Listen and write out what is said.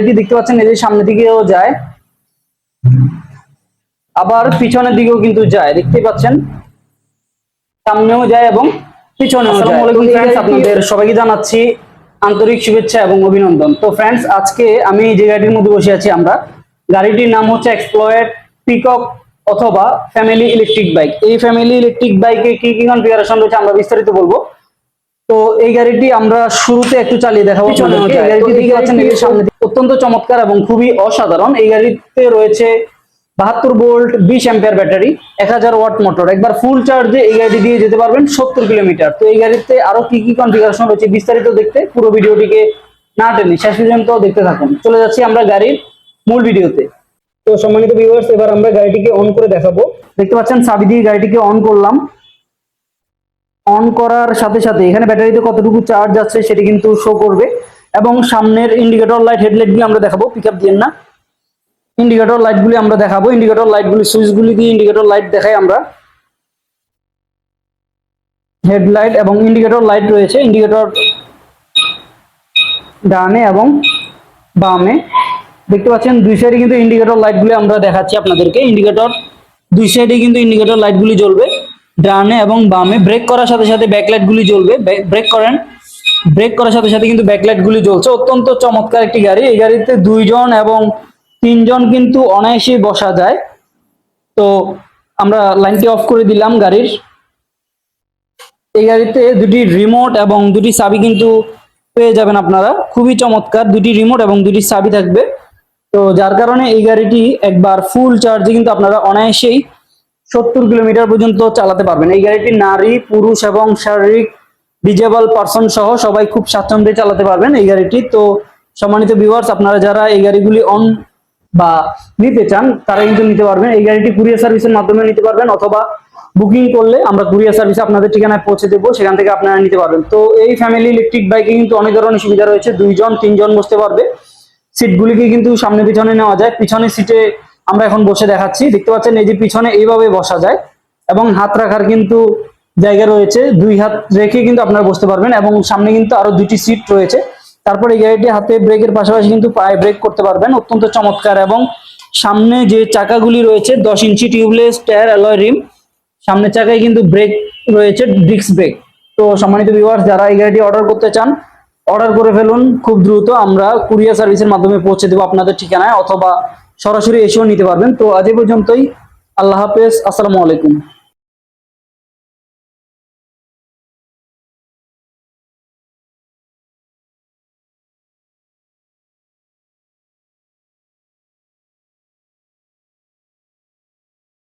এটি দেখতে পাচ্ছেন এই যে সামনের দিকেও যায়। আবার পিছনের দিকেও কিন্তু যায় দেখতে পাচ্ছেন। সামনেও যায় এবং পিছনেও যায়। আপনাদের সবাইকে জানাচ্ছি আন্তরিক শুভেচ্ছা এবং অভিনন্দন। তো ফ্রেন্ডস আজকে আমি যে গাড়িটির মধ্যে বসে আছি আমরা গাড়িটির নাম হচ্ছে এক্সপ্লয়েড পিকক অথবা ফ্যামিলি ইলেকট্রিক বাইক এই ফ্যামিলি ইলেকট্রিক বাইকে কি কি কনফিগারেশন রয়েছে আমরা বিস্তারিত বলব। তো এই গাড়িটি আমরা শুরুতে একটু চালিয়ে দেখাবো। এই গাড়িটি দেখতে পাচ্ছেন সামনে অত্যন্ত চমৎকার এবং খুবই অসাধারণ। এই গাড়িতে রয়েছে বাহাত্তর ভোল্ট বিশ অ্যাম্পিয়ার ব্যাটারি এক হাজার ওয়াট মোটর। একবার ফুল চার্জে এই গাড়ি দিয়ে যেতে পারবেন সত্তর কিলোমিটার। তো এই গাড়িতে আরও কি কি কনফিগারেশন রয়েছে বিস্তারিত দেখতে পুরো ভিডিওটিকে না টেনে শেষ পর্যন্ত দেখতে থাকুন। চলে যাচ্ছি আমরা গাড়ির মূল ভিডিওতে। তো সম্মানিত ভিউয়ার্স এবার আমরা গাড়িটিকে অন করে দেখাবো। দেখতে পাচ্ছেন চাবি দিয়ে গাড়িটিকে অন করলাম। অন করার সাথে সাথে এখানে ব্যাটারিতে কতটুকু চার্জ আছে সেটি কিন্তু শো করবে। এবং সামনের ইন্ডিকেটর লাইট হেডলাইট গুলি আমরা দেখাবো পিক আপ দিয়ে না। ইন্ডিকেটর লাইট গুলি আমরা দেখাবো। ইন্ডিকেটর লাইট গুলি সুইচ গুলি দিয়ে ইন্ডিকেটর লাইট দেখাই আমরা। হেডলাইট এবং ইন্ডিকেটর লাইট রয়েছে ইন্ডিকেটর ডানে এবং বামে। দেখতে পাচ্ছেন, দুই সাইডে কিন্তু ইন্ডিকেটর লাইটগুলি আমরা দেখাচ্ছি আপনাদেরকে। ইন্ডিকেটর দুই সাইডে কিন্তু ইন্ডিকেটর লাইটগুলি জ্বলবে। ডানে এবং বামে ব্রেক করার সাথে সাথে ব্যাকলাইট গুলি জ্বলবে। ব্রেক করেন। ব্রেক করার সাথে সাথে কিন্তু ব্যাকলাইট গুলি জ্বলছে। অত্যন্ত চমৎকার একটি গাড়ি। এই গাড়িতে দুইজন এবং তিনজন কিন্তু অনায়াসেই বসা যায়। তো আমরা লাইনটি অফ করে দিলাম গাড়ির। এই গাড়িতে দুটি রিমোট এবং দুটি চাবি কিন্তু পেয়ে যাবেন আপনারা। খুবই চমৎকার। দুটি রিমোট এবং দুটি চাবি থাকবে। তো যার কারণে এই গাড়িটি একবার ফুল চার্জে কিন্তু আপনারা অনায়াসেই সত্তর কিলোমিটার পর্যন্ত চালাতে পারবেন। এই গাড়িটি নারী, পুরুষ এবং শারীরিক ডিজেবল পার্সন সহ সবাই খুব স্বাচ্ছন্দ্যে চালাতে পারবেন এই গাড়িটি। তো সম্মানিত ভিউয়ার্স আপনারা যারা এই গাড়িগুলি অন বা নিতে চান তারা কিন্তু নিতে পারবেন। এই গাড়িটি কুরিয়ার সার্ভিসের মাধ্যমে নিতে পারবেন অথবা বুকিং করলে আমরা কুরিয়ার সার্ভিস আপনাদের ঠিকানায় পৌঁছে দেবো, সেখান থেকে আপনারা নিতে পারবেন। তো এই ফ্যামিলি ইলেকট্রিক বাইকে কিন্তু অনেক ধরনের সুবিধা রয়েছে। দুইজন, তিনজন বসতে পারবে। সিটগুলিকে কিন্তু সামনে পিছনে নেওয়া যায়। পিছনের সিটে আমরা এখন বসে দেখাচ্ছি। দেখতে পাচ্ছেন, এই যে পিছনে এইভাবে বসা যায় এবং হাত রাখার কিন্তু জায়গা রয়েছে। দুই হাত রেখে কিন্তু আপনারা বসতে পারবেন এবং সামনে কিন্তু আরও দুটি সিট রয়েছে। তারপর এই গাড়িটি হাতে ব্রেকের পাশাপাশি কিন্তু পায়ে ব্রেক করতে পারবেন। অত্যন্ত চমৎকার এবং সামনে যে চাকাগুলি রয়েছে, দশ inch tubeless, tyre, alloy rim সামনের চাকায় কিন্তু ব্রেক রয়েছে, ডিস্ক ব্রেক। তো সম্মানিত ভিউয়ার্স যারা এই গাড়িটি অর্ডার করতে চান অর্ডার করে ফেলুন। খুব দ্রুত আমরা কুরিয়ার সার্ভিসের মাধ্যমে পৌঁছে দেবো আপনাদের ঠিকানায় অথবা সরাসরি এসেও নিতে পারবেন। তো আজ পর্যন্তই। আল্লাহ হাফেজ। আসসালামু আলাইকুম।